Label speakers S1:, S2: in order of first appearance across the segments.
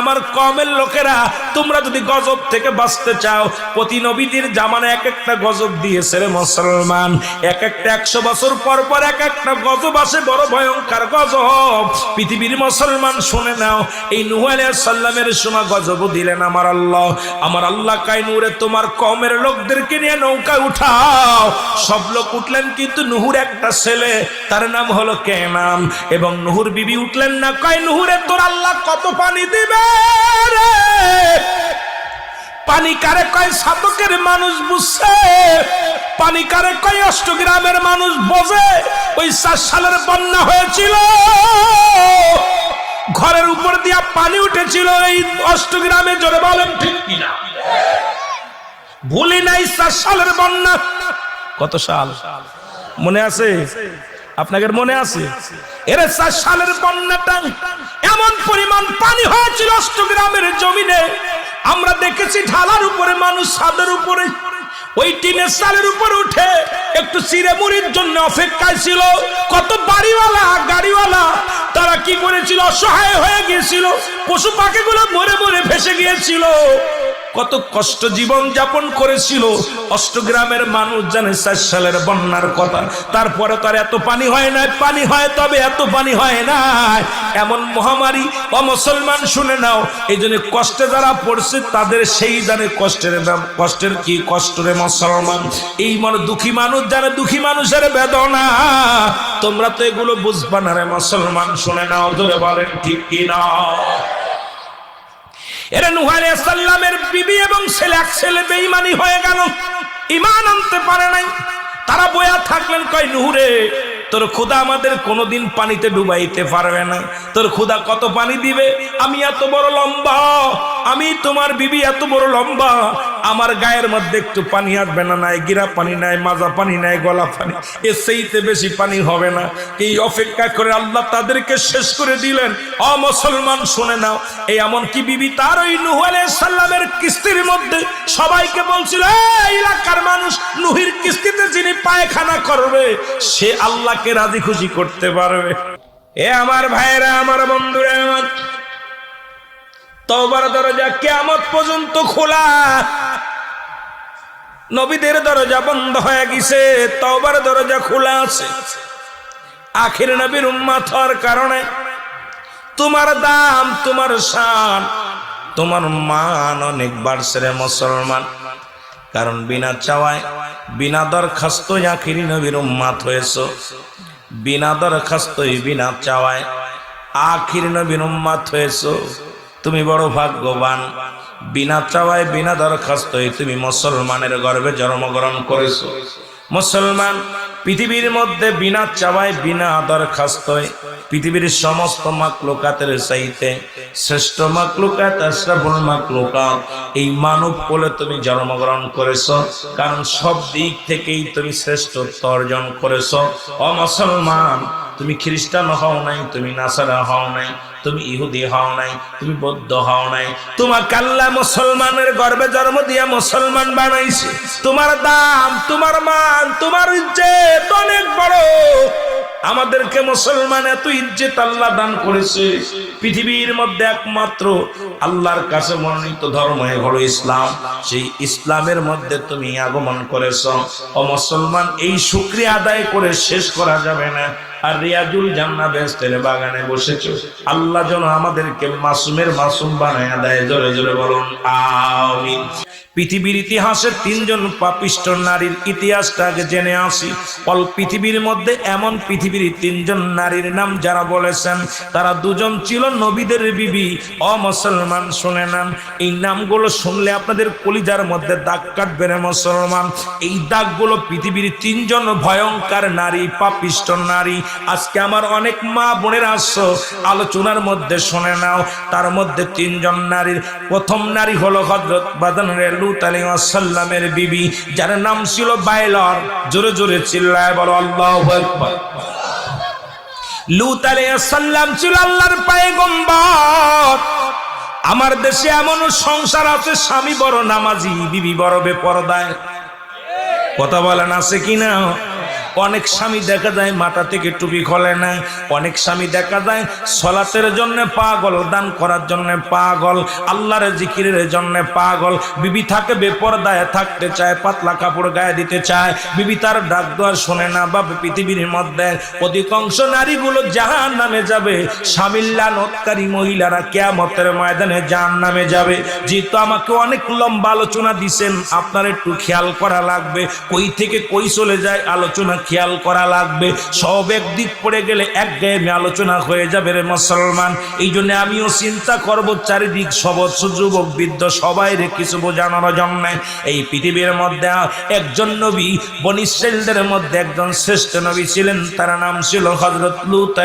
S1: আমার কমের লোকেরা, তোমরা যদি গজব থেকে বাঁচতে চাও, প্রতি নবীদের জামানে এক একটা গজব দিয়েছে রে মুসলমান। এক একটা একশো বছর পর পর এক একটা গজব আসে, বড় ভয়ঙ্কর গজব। পৃথিবীর মুসলমান, শুনে নাও, এই গজব দিলেন আমার আল্লাহ। আমার আল্লাহ কাইনুরে তোমার কমের লোকদেরকে নিয়ে নৌকা উঠাও। সব লোক উঠলেন, কিন্তু নুহুর একটা ছেলে, তার নাম হলো কেনাম। এবং নুহুর বিবি উঠলেন না, কয় নুহুরে তোর আল্লাহ কত পানি দিবে পানি কারে কয় সাতকের মানুষ বুঝছে? পানি কারে কয় অষ্টগ্রামের মানুষ বোঝে? ওই চার সালের বন্যা হয়েছিল। ঘরের উপর দিয়া পানি উঠেছিল। এই অষ্টগ্রামে জোরে বলেন ঠিক কিনা? ভুলি নাই চার সালের বন্যা। কত সাল? মনে আছে? আপনাদের মনে আছে? এর চার সালের বন্যাটা এমন পরিমাণ পানি হয়েছিল অষ্টগ্রামের জমিনে। আমরা দেখেছি ঢালার উপরে, মানুষ ছাদের উপরে, ওই টিনের চালের উপর উঠে একটু চিড়ে মুড়ির জন্য অপেক্ষায় ছিল। কত বাড়িওয়ালা, গাড়িওয়ালা, তারা কি করেছিল? অসহায় হয়ে গিয়েছিল। পশু পাখিগুলো মরে মরে ভেসে গিয়েছিল। কত কষ্ট জীবন যাপন করেছিল। অষ্টগ্রামের মানুষ জানে চার সালের বন্যার কথা। তারপরে তার এত পানি হয় না পানি হয়, তবে এত পানি হয় না এমন মহামারী ও মুসলমান শুনে নাও। এই জন্য কষ্টে যারা পড়ছে, তাদের সেই জানে কষ্টের দাম- কষ্টের কি কষ্ট রে মুসলমান? এই মানে দুঃখী মানুষ যারা দুঃখী মানুষের বেদনা। তোমরা তো এগুলো বুঝবা না রে মুসলমান, শুনে নাও ধরে বলেন, ঠিক কি না এরা নুহ সাল্লামের বিবি এবং ছেলে, এক ছেলে বেঈমানি হয়ে গেল। ইমান আনতে পারে নাই। তারা বয়া থাকলেন, কয়, নুহুরে, তোর খুদা আমাদের কোনোদিন পানিতে ডুবাইতে পারবে না। তোর খুদা কত পানি দিবে? আমি এত বড় লম্বা। আমি তোমার বিবি এত বড় লম্বা, আমার গায়ের মধ্যে একটু পানি আসবে না, নাই গিরা পানি, নাই মাজা পানি, নাই গলা পানি, এর সেইতে বেশি পানি হবে না। এই অপেক্ষা করে আল্লাহ তাদেরকে শেষ করে দিলেন। অ মুসলমান, শুনে নাও, এই এমন কি বিবি? তার ওই নুহ সাল্লামের কিস্তির মধ্যে সবাইকে বলছিল, "এই এলাকার মানুষ, নুহির কিস্তিতে যিনি পায়খানা করবে, সে আল্লাহকে রাজি খুশি করতে পারবে। এ আমার ভাইরা আমার বন্ধুরা, আমার তওবার দরজা কেয়ামত পর্যন্ত খোলা। নবীদের দরজা বন্ধ হয়ে গেছে, তওবার দরজা খোলা আছে। আখির নবীর উম্মাত হওয়ার কারণে তোমার দাম, তোমার শান, তোমার মান অনেক বাড়ছে মুসলমান। কারণ বিনা চাওয়ায়, বিনা দরখাস্ত আখিরি নবীর উম্মাত হয়েছ। বিনা দরখাস্তই বিনা চাওয়ায় আখির নবীর উম্মাত হয়েছ। তুমি বড় ভাগ্যবান। বিনা চাওয়ায়, বিনা দরখাস্তই তুমি মুসলমানের গর্ভে জন্মগ্রহণ করেছ। মুসলমান, পৃথিবীর মধ্যে বিনা চাওয়ায়, বিনা দরখাস্তয় পৃথিবীর সমস্ত মাকলুকাতের চাইতে শ্রেষ্ঠ মাকলুকাত আশরাফুল মাকলুকাত। এই মানব কোলে তুমি জন্মগ্রহণ করেছ, কারণ সব দিক থেকেই তুমি শ্রেষ্ঠত্ব অর্জন করেছ। ও মুসলমান, তুমি খ্রিস্টান হও নাই, তুমি নাসারা হও নাই। তুমি ইহুদি হও নাই, তুমি বৌদ্ধ হও নাই। তোমার কাল্লা মুসলমানের গর্বে জন্ম দিয়া মুসলমান বানাইছে। তোমার দাম, তোমার মান, তোমার ইজ্জত অনেক বড়। আমাদেরকে মুসলমান এত ইজ্জত আল্লাহ দান করেছে। পৃথিবীর মধ্যে একমাত্র আল্লাহর কাছে মনোনীত ধর্ম হলো ইসলাম। সেই ইসলামের মধ্যে তুমি আগমন করেছ। ও মুসলমান, এই শুক্রিয়া আদায় করে শেষ করা যাবে না। আর রিয়াজুল জান্না বেস্তের বাগানে বসেছো। আল্লাহ যেন আমাদেরকে মাসুমের মাসুম বানায় দেয়। জোরে জোরে বলুন, আমিন। পৃথিবীর ইতিহাসে তিনজন পাপিষ্ট নারীর ইতিহাসটা আগে জেনে আসি। অল পৃথিবীর মধ্যে এমন পৃথিবীর তিনজন নারীর নাম যারা বলেছেন, তারা দুজন ছিল নবীদের বিবি। অ মুসলমান, শুনে নেন। এই নামগুলো শুনলে আপনাদের কলিজার মধ্যে দাগ কাটবে রে মুসলমান। এই দাগগুলো পৃথিবীর তিনজন ভয়ঙ্কর নারী, পাপিষ্ট নারী। আজকে আমার অনেক মা বোনের আসছো আলোচনার মধ্যে শুনে নাও। তার মধ্যে তিনজন নারীর, প্রথম নারী হলো হজরত বিবি, যার নাম ছিল বাইলর। জোরে জোরে চিল্লায় বলো, আল্লাহ লুত ছিল আল্লাহর পায়গম্বর। আমার দেশে এমন সংসার আছে, স্বামী বড় নামাজি, বিবি বড় বেপরদায়। কথা বলেন, আছে কিনা? অনেক স্বামী দেখা যায় মাথা থেকে টুপি খোলে না। অনেক স্বামী দেখা যায় সলাতের জন্য পাগল, দান করার জন্য পাগল, আল্লাহর জিকিরের জন্য পাগল। বিবি থাকে বেপরদায় থাকতে চায়, পাতলা কাপড় গায়ে দিতে চায়। বিবি তার ডাক দেওয়ার শোনে না বা পৃথিবীর মধ্যে অধিকাংশ নারীগুলো জাহান নামে যাবে। স্বামীল্লা নৎকারী মহিলারা কেয়ামতের ময়দানে জাহান নামে যাবে। যেহেতু আমাকে অনেক লম্বা আলোচনা দিছেন, আপনার একটু খেয়াল করা লাগবে। কই থেকে কই চলে যায় আলোচনা খেয়াল করা লাগবে। সব একদিক পড়ে গেলে এক গায়ে আলোচনা হয়ে যাবে রে মুসলমান। এই জন্য আমিও চিন্তা করব, চারিদিক সবৎস যুবক বৃদ্ধ সবাই রে কিছু বোঝানোর জন্য। এই পৃথিবীর মধ্যে একজন নবী বনিশ্রেলদের মধ্যে একজন শ্রেষ্ঠ নবী ছিলেন। তার নাম ছিল হজরত লুত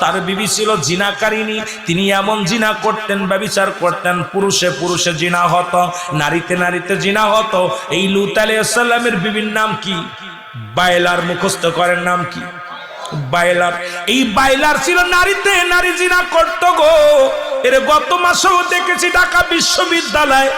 S1: তার বিবি ছিল জিনাকারিনী তিনি এমন জিনা করতেন, ব্যবিচার করতেন, পুরুষে পুরুষে জিনা হতো, নারীতে নারীতে জিনা হতো। এই লুত আলী সাল্লামের বিবির নাম কি? বায়লার মুখস্থ করেন নাম কি? বাইলার। এই বাইলার ছিল নারীতে, নারী জিনা করত গো। এর গত মাসেও দেখেছি ঢাকা বিশ্ববিদ্যালয়